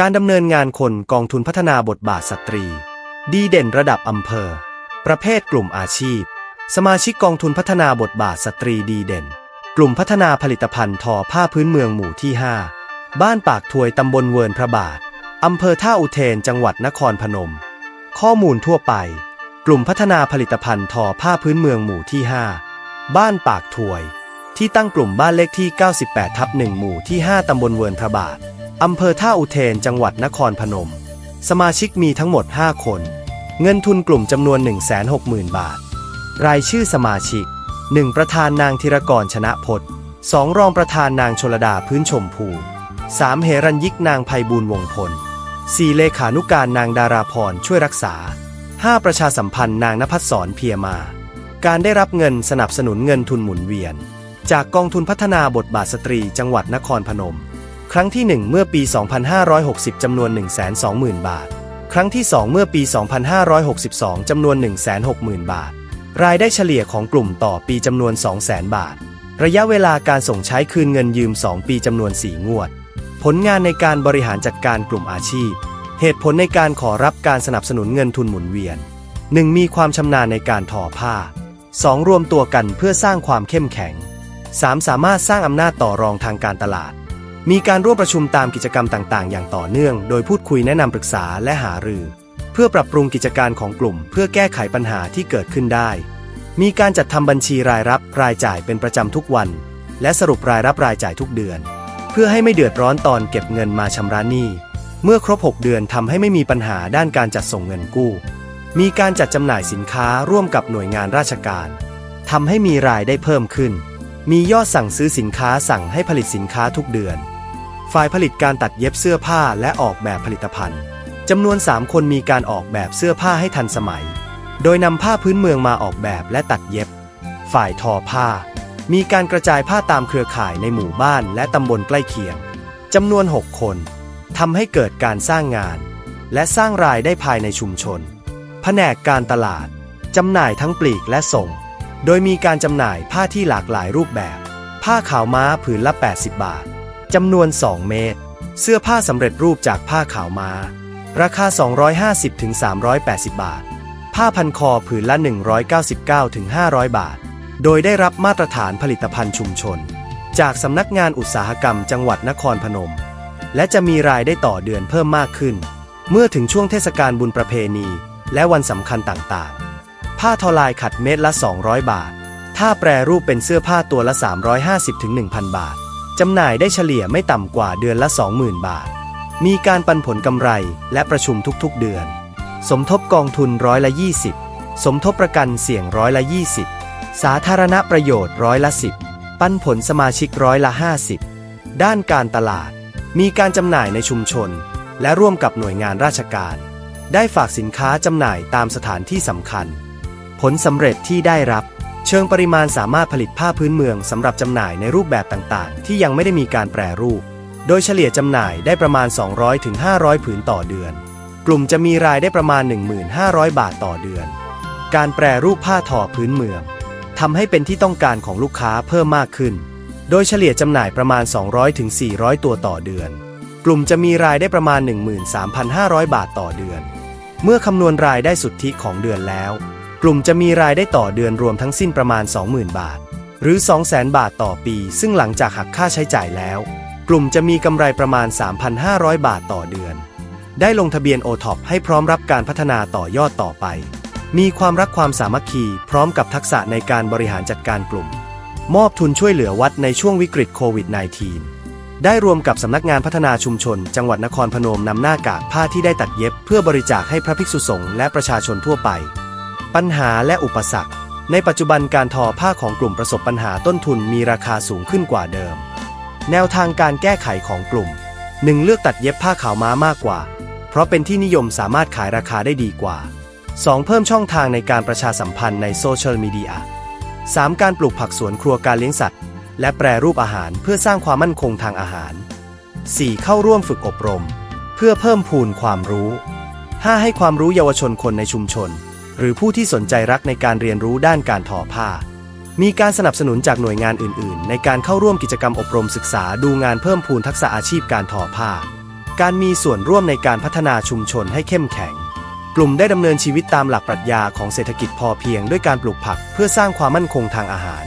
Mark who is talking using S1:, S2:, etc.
S1: การดำเนินงานคนกองทุนพัฒนาบทบาทสตรี ดีเด่นระดับอำเภอ ประเภทกลุ่มอาชีพ สมาชิกกองทุนพัฒนาบทบาทสตรีดีเด่น กลุ่มพัฒนาผลิตภัณฑ์ทอผ้าพื้นเมืองหมู่ที่ 5 บ้านปากถวยตำบลเวินพระบาทอำเภอท่าอุเทนจังหวัดนครพนม ข้อมูลทั่วไป กลุ่มพัฒนาผลิตภัณฑ์ทอผ้าพื้นเมืองหมู่ที่ 5 บ้านปากถวย ที่ตั้งกลุ่มบ้านเลขที่ 98ทับ1หมู่ที่ 5ตำบลเวินพระบาท อำเภอท่าอุเทนจังหวัดนครพนม สมาชิกมีทั้งหมด 5 คน เงินทุนกลุ่มจำนวน 160,000 บาท รายชื่อสมาชิก 1. ประธานนางธิรกรชนะพจน์ 2. รองประธานนางชลดาพื้นชมพู 3. เฮรัญยิกนางไพบูลวงพล 4. เลขานุการนางดาราพรช่วยรักษา 5. ประชาสัมพันธ์นางนภัสสรเพียมา การได้รับเงินสนับสนุนเงินทุนหมุนเวียน จากกองทุนพัฒนาบทบาทสตรีจังหวัดนครพนม ครั้งที่ 1 เมื่อปี 2560 จำนวน 120,000 บาท ครั้งที่ 2 เมื่อปี 2562 จำนวน 160,000 บาท รายได้เฉลี่ยของกลุ่มต่อปีจำนวน 200,000 บาท ระยะเวลาการส่งใช้คืนเงินยืม 2 ปีจำนวน 4 งวด ผลงานในการบริหารจัดการกลุ่มอาชีพ เหตุผลในการขอรับการสนับสนุนเงินทุนหมุนเวียน 1. มีความชำนาญในการทอผ้า 2. รวมตัวกันเพื่อสร้างความเข้มแข็ง 3. สามารถสร้างอำนาจต่อรองทางการตลาด มีการร่วมประชุมตามกิจกรรมต่างๆ อย่างต่อเนื่อง โดยพูดคุยแนะนำปรึกษาและหารือ เพื่อปรับปรุงกิจการของกลุ่ม เพื่อแก้ไขปัญหาที่เกิดขึ้นได้ มีการจัดทำบัญชีรายรับรายจ่ายเป็นประจำทุกวัน และสรุปรายรับรายจ่ายทุกเดือน เพื่อให้ไม่เดือดร้อนตอนเก็บเงินมาชำระหนี้ เมื่อครบ 6 เดือนทำให้ไม่มีปัญหาด้านการจัดส่งเงินกู้ มีการจัดจำหน่ายสินค้าร่วมกับหน่วยงานราชการทำให้มีรายได้เพิ่มขึ้น มียอดสั่งซื้อสินค้าสั่งให้ผลิตสินค้าทุกเดือน ฝ่ายผลิตการตัดเย็บเสื้อผ้าและออกแบบผลิตภัณฑ์จำนวน 3 คนมีการออกแบบเสื้อผ้าให้ทันสมัย โดยนำผ้าพื้นเมืองมาออกแบบและตัดเย็บ ฝ่ายทอผ้า มีการกระจายผ้าตามเครือข่ายในหมู่บ้านและตำบลใกล้เคียงจำนวน 6 คนทำให้เกิดการสร้างงาน และสร้างรายได้ภายในชุมชน แผนกการตลาดจำหน่ายทั้งปลีกและส่ง โดยมีการจำหน่ายผ้าที่หลากหลายรูปแบบ ผ้าขาวม้าผืนละ 80 บาท จำนวน 2 เมตร เสื้อผ้าสำเร็จรูปจากผ้าขาวมา ราคา 250-380 บาท ผ้าพันคอผืนละ 199-500 บาท โดยได้รับมาตรฐานผลิตภัณฑ์ชุมชน จากสำนักงานอุตสาหกรรมจังหวัดนครพนม และจะมีรายได้ต่อเดือนเพิ่มมากขึ้น เมื่อถึงช่วงเทศกาลบุญประเพณี และวันสำคัญต่างๆ ผ้าทอลายขัดเม็ดละ 200 บาท ถ้าแปรรูปเป็นเสื้อผ้าตัวละ 350-1,000 บาท จำหน่ายได้เฉลี่ยไม่ต่ำกว่าเดือนละ 20,000 บาท มีการปันผลกำไรและประชุมทุกๆเดือน สมทบกองทุนร้อยละ 20 สมทบประกันเสี่ยงร้อยละ 20 สาธารณประโยชน์ร้อยละ 10 ปันผลสมาชิกร้อยละ 50 ด้านการตลาด มีการจำหน่ายในชุมชน และร่วมกับหน่วยงานราชการ ได้ฝากสินค้าจำหน่ายตามสถานที่สำคัญ ผลสำเร็จที่ได้รับ เชิงปริมาณสามารถผลิตผ้าพื้นเมืองสำหรับจำหน่ายในรูปแบบต่างๆ ที่ยังไม่ได้มีการแปรรูป โดยเฉลี่ยจำหน่ายได้ประมาณ 200-500 ผืนต่อเดือน กลุ่มจะมีรายได้ประมาณ 1,500 บาทต่อเดือน การแปรรูปผ้าทอพื้นเมืองทำให้เป็นที่ต้องการของลูกค้าเพิ่มมากขึ้น โดยเฉลี่ยจำหน่ายประมาณ 200-400 ตัวต่อเดือน กลุ่มจะมีรายได้ประมาณ 13,500 บาทต่อเดือน เมื่อคำนวณรายได้สุทธิของเดือนแล้ว กลุ่มจะมีรายได้ต่อเดือนรวมทั้งสิ้นประมาณ 20,000 บาท หรือ 200,000 บาทต่อปี ซึ่งหลังจากหักค่าใช้จ่ายแล้ว กลุ่มจะมีกำไรประมาณ 3,500 บาทต่อเดือน ได้ลงทะเบียนโอท็อปให้พร้อมรับการพัฒนาต่อยอดต่อไป มีความรักความสามัคคีพร้อมกับทักษะในการบริหารจัดการกลุ่ม มอบทุนช่วยเหลือวัดในช่วงวิกฤตโควิด -19 ได้รวมกับสำนักงานพัฒนาชุมชน จังหวัดนครพนมนำหน้ากากผ้าที่ได้ตัดเย็บ เพื่อบริจาคให้พระภิกษุสงฆ์และประชาชนทั่วไป ปัญหาและอุปสรรค ในปัจจุบันการทอผ้าของกลุ่มประสบปัญหาต้นทุนมีราคาสูงขึ้นกว่าเดิม แนวทางการแก้ไขของกลุ่ม 1. เลือกตัดเย็บผ้าขาวม้ามากกว่า เพราะเป็นที่นิยมสามารถขายราคาได้ดีกว่า 2. เพิ่มช่องทางในการประชาสัมพันธ์ในโซเชียลมีเดีย 3. การปลูกผักสวนครัวการเลี้ยงสัตว์ และแปรรูปอาหารเพื่อสร้างความมั่นคงทางอาหาร 4. เข้าร่วมฝึกอบรม เพื่อเพิ่มพูนความรู้ 5. ให้ความรู้เยาวชนคนในชุมชน หรือผู้ที่สนใจรักในการเรียนรู้ด้านการทอผ้า มีการสนับสนุนจากหน่วยงานอื่น ๆ ในการเข้าร่วมกิจกรรมอบรมศึกษาดูงานเพิ่มพูนทักษะอาชีพการทอผ้า การมีส่วนร่วมในการพัฒนาชุมชนให้เข้มแข็ง กลุ่มได้ดำเนินชีวิตตามหลักปรัชญาของเศรษฐกิจพอเพียงด้วยการปลูกผัก เพื่อสร้างความมั่นคงทางอาหาร